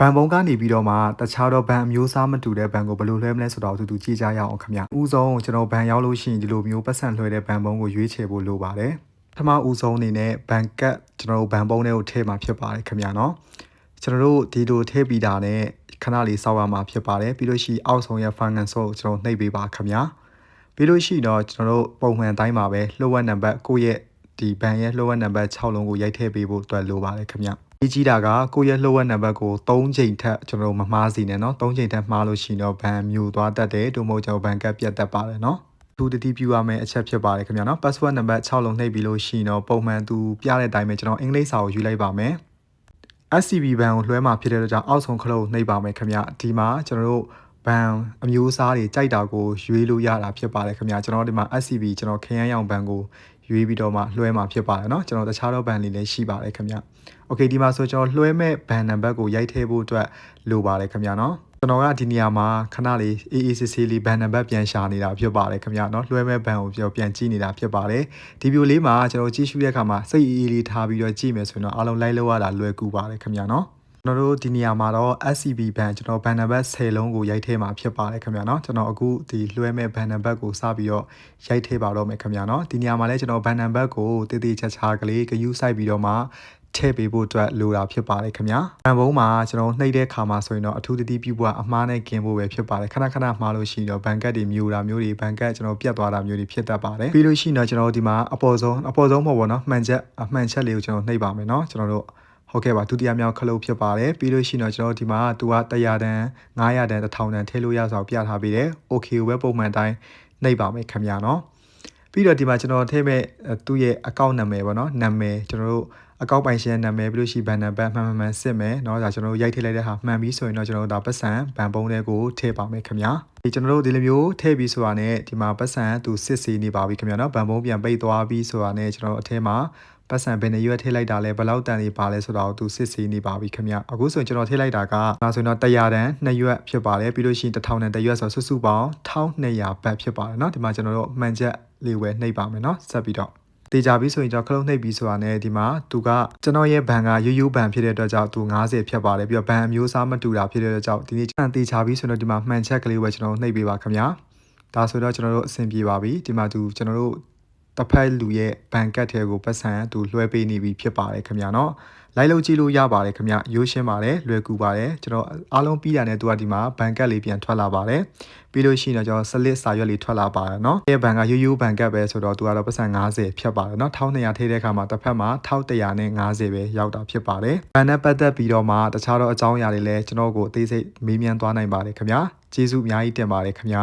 ဘန်ပုံကနေပြီးတော့မှတခြားတော့ဘန်အမျိုးအစားမတူတဲ့ဘန်ကိုဘယ်လိုလွှဲမလဲဆိုတော့အတူတူကြည့်ကြရအောင်ခင်ဗျ။ဦးဆုံးကျွန်တော်ဘန်ရောက်လို့ရှိရင်ဒီလိုမျိုးပတ်စံလွှဲတဲ့ဘန်ပုံကိုရွေးချယ်ဖို့လိုပါတယ်။ပထမဦးဆုံးအနေနဲ့ဘန်ကတ်ကျွန်တော်တို့ဘန်ပုံတွေကိုထည့်မှာဖြစ်ပါတယ်ခင်ဗျနော်။ကျွန်တော်တို့ဒီလိုထည့်ပြီးတာနဲ့ခဏလေးစောက်ရမှာဖြစ်ပါတယ်ပြီးလို့ရှိရင်အောက်ဆုံးရဲ့ function ဆိုကျွန်တော်နှိပ်ပေးပါခင်ဗျာ။ပြီးလို့ရှိရင်တော့ကျွန်တော်တို့ပုံမှန်တိုင်းပါပဲလှုပ်ဝက်နံပါတ်ကိုယ့်ရဲ့ဒီဘန်ရဲ့လှုပ်ဝက်နံပါတ်6လုံးကိုရိုက်ထည့်ပေးဖို့အတွက်လိုပါတယ်ခင်ဗျ။ ဒီကြီးတာကကိုယ့်ရဲ့လှုပ်ဝက်နံပါတ်ကို3ချိန်ထက်ကျွန်တော်တို့မမှားစီနဲ့เนาะ3ချိန်ထက်မှားလို့ရှိရင်တော့ဘန်မြူသွားတတ်တယ်တို့မဟုတ်ကျွန်တော်ဘန်ကတ်ပြတ်တတ်ပါတယ်เนาะသူတတိပြုရမယ့်အချက်ဖြစ်ပါတယ်ခင်ဗျာเนาะ password နံပါတ်6လုံးနှိပ်ပြီးလို့ရှိရင်တော့ပုံမှန်သူပြတဲ့အတိုင်းပဲကျွန်တော်အင်္ဂလိပ်စာကိုယူလိုက်ပါမယ် SCB ဘန်ကိုလွှဲမှာဖြစ်တဲ့အတွက်ကြောင့်အောက်ဆုံးခလုတ်နှိပ်ပါမယ်ခင်ဗျဒီမှာကျွန်တော်တို့ဘန်အမျိုးအစားတွေကြိုက်တာကိုရွေးလို့ရတာဖြစ်ပါတယ်ခင်ဗျကျွန်တော်ဒီမှာ SCB ကျွန်တော်ခရမ်းရောင်ဘန်ကို ရွေးပြီးတော့မှလွှဲမှာဖြစ်ပါတယ်เนาะကျွန်တော်တခြားတော့ဘန်လေးလည်းရှိပါတယ်ခင်ဗျโอเคဒီမှာဆိုကျွန်တော်လွှဲမဲ့ဘန်နံပါတ်ကိုရိုက်ထည့်ဖို့အတွက်လိုပါတယ်ခင်ဗျเนาะကျွန်တော်ကဒီနေရာမှာခဏလေးအေးအေးဆေးဆေးလေးဘန်နံပါတ်ပြန်ရှာနေတာဖြစ်ပါတယ်ခင်ဗျာเนาะလွှဲမဲ့ဘန်ကိုပြောပြန်ကြည့်နေတာဖြစ်ပါတယ်ဒီဗီဒီယိုလေးမှာကျွန်တော်ကြည့်ရှုတဲ့အခါမှာစိတ်အေးအေးလေးထားပြီးတော့ကြည့်မယ်ဆိုရင်တော့အားလုံးလိုက်လို့ရတာလွယ်ကူပါတယ်ခင်ဗျာเนาะ ကျွန်တော်တို့ဒီနေရာမှာတော့ SCB ဘန်ကျွန်တော်ဘန်နံပါတ်10လုံးကိုရိုက်ထည့်မှာဖြစ်ပါတယ်ခင်ဗျာเนาะကျွန်တော်အခုဒီလွှဲမဲ့ဘန်နံပါတ်ကိုစပြီးတော့ရိုက်ထည့်ပါတော့မယ်ခင်ဗျာเนาะဒီနေရာမှာလည်းကျွန်တော်ဘန်နံပါတ်ကိုတည်တည်ချာချာကလေးဂယူးဆိုင်ပြီးတော့မှထည့်ပေးဖို့အတွက်လိုတာဖြစ်ပါတယ်ခင်ဗျာ။ဗန်ဘုံမှာကျွန်တော်နှိပ်တဲ့ခါမှာဆိုရင်တော့အထူးတတိပြုဖို့အမှားနဲ့กินဖို့ပဲဖြစ်ပါတယ်။ခဏခဏမှားလို့ရှိရင်တော့ဘန်ကတ်တွေမြူတာမျိုးတွေဘန်ကတ်ကျွန်တော်ပြတ်သွားတာမျိုးတွေဖြစ်တတ်ပါတယ်။ပြီးလို့ရှိရင်တော့ကျွန်တော်ဒီမှာအပေါ်ဆုံးအပေါ်ဆုံးမဟုတ်ဘူးเนาะမှန်ချက်အမှန်ချက်လေးကိုကျွန်တော်နှိပ်ပါမယ်เนาะကျွန်တော်တို့ ဟုတ်ကဲ့ပါဒုတိယမြောက်ခလုတ်ဖြစ်ပါတယ်ပြီးလို့ရှိရင်တော့ကျွန်တော်ဒီမှာသူက100တန်900တန်1000တန်ထည့်လို့ရဆိုပြထားပေးတယ် okay ကိုပဲပုံမှန်တိုင်းနှိပ်ပါမယ်ခင်ဗျာเนาะပြီးတော့ဒီမှာကျွန်တော်ထည့်မဲ့သူ့ရဲ့အကောင့်နာမည်ပေါ့နော်နာမည်ကျွန်တော်တို့အကောင့်ပိုင်ရှင်နာမည်ပြီးလို့ရှိဘန်နံပါတ်မှန်မှန်မှန်စစ်မယ်เนาะဒါကျွန်တော်တို့ရိုက်ထည့်လိုက်တဲ့ဟာမှန်ပြီဆိုရင်တော့ကျွန်တော်တို့ဒါပတ်စံဘန်ပုံးတွေကိုထည့်ပါမယ်ခင်ဗျာဒီကျွန်တော်တို့ဒီလိုမျိုးထည့်ပြီးဆိုတာနဲ့ဒီမှာပတ်စံသူစစ်စီနေပါပြီခင်ဗျာเนาะဘန်ပုံးပြန်ပိတ်သွားပြီးဆိုတာနဲ့ကျွန်တော်တို့အထဲမှာ ပတ်စံဘယ်နှရွက်ထည့်လိုက်တာလဲဘယ်လောက်တန်လေးပါလဲဆိုတော့သူစစ်ဆေးနေပါပြီခင်ဗျအခုဆိုရင်ကျွန်တော်ထည့်လိုက်တာကဒါဆိုရင်တော့100တန်2ရွက်ဖြစ်ပါတယ်ပြီးလို့ရှိရင်1000တန်1ရွက်ဆိုစုစုပေါင်း1200ဘတ်ဖြစ်ပါတယ်เนาะဒီမှာကျွန်တော်တို့မှန်ချက်လေးဝယ်နှိပ်ပါမယ်เนาะဆက်ပြီးတော့တေချာပြီးဆိုရင်ကျွန်တော်ခလုံးနှိပ်ပြီးဆိုတာနဲ့ဒီမှာသူကကျွန်တော်ရဲ့ဘန်ကရိုးရိုးဘန်ဖြစ်တဲ့အတွက်ကြောင့်သူ90ဖြတ်ပါတယ်ပြီးတော့ဘန်အမျိုးအစားမတူတာဖြစ်တဲ့အတွက်ကြောင့်ဒီနေ့ကျွန်တော်တေချာပြီးဆိုတော့ဒီမှာမှန်ချက်ကလေးပဲကျွန်တော်နှိပ်ပေးပါခင်ဗျာဒါဆိုတော့ကျွန်တော်တို့အဆင်ပြေပါပြီဒီမှာသူကျွန်တော်တို့ တစ်ဖက်လူရဲ့ဘန်ကတ်ထဲကိုပတ်စံသူလွှဲပေးနေပြီဖြစ်ပါတယ်ခင်ဗျာနော်လိုက်လို့ကြည့်လို့ရပါတယ်ခင်ဗျရိုးရှင်းပါတယ်လွယ်ကူပါတယ်ကျွန်တော်အားလုံးပြီးတာနဲ့သူကဒီမှာဘန်ကတ်လေးပြန်ထွက်လာပါတယ်ပြီးလို့ရှိရင်တော့ကျွန်တော်စလစ်စာရွက်လေးထွက်လာပါတယ်เนาะဒီဘန်ကရိုးရိုးဘန်ကတ်ပဲဆိုတော့သူကတော့ပတ်စံ90ဖြတ်ပါတယ်เนาะ1200ထိတဲ့အခါမှာတစ်ဖက်မှာ1150ပဲရောက်တာဖြစ်ပါတယ်ဘန်နဲ့ပတ်သက်ပြီးတော့မှတခြားတော့အကြောင်းအရာတွေလည်းကျွန်တော်ကိုအသေးစိတ်မေးမြန်းသွားနိုင်ပါတယ်ခင်ဗျာကျေးဇူးအများကြီးတင်ပါတယ်ခင်ဗျာ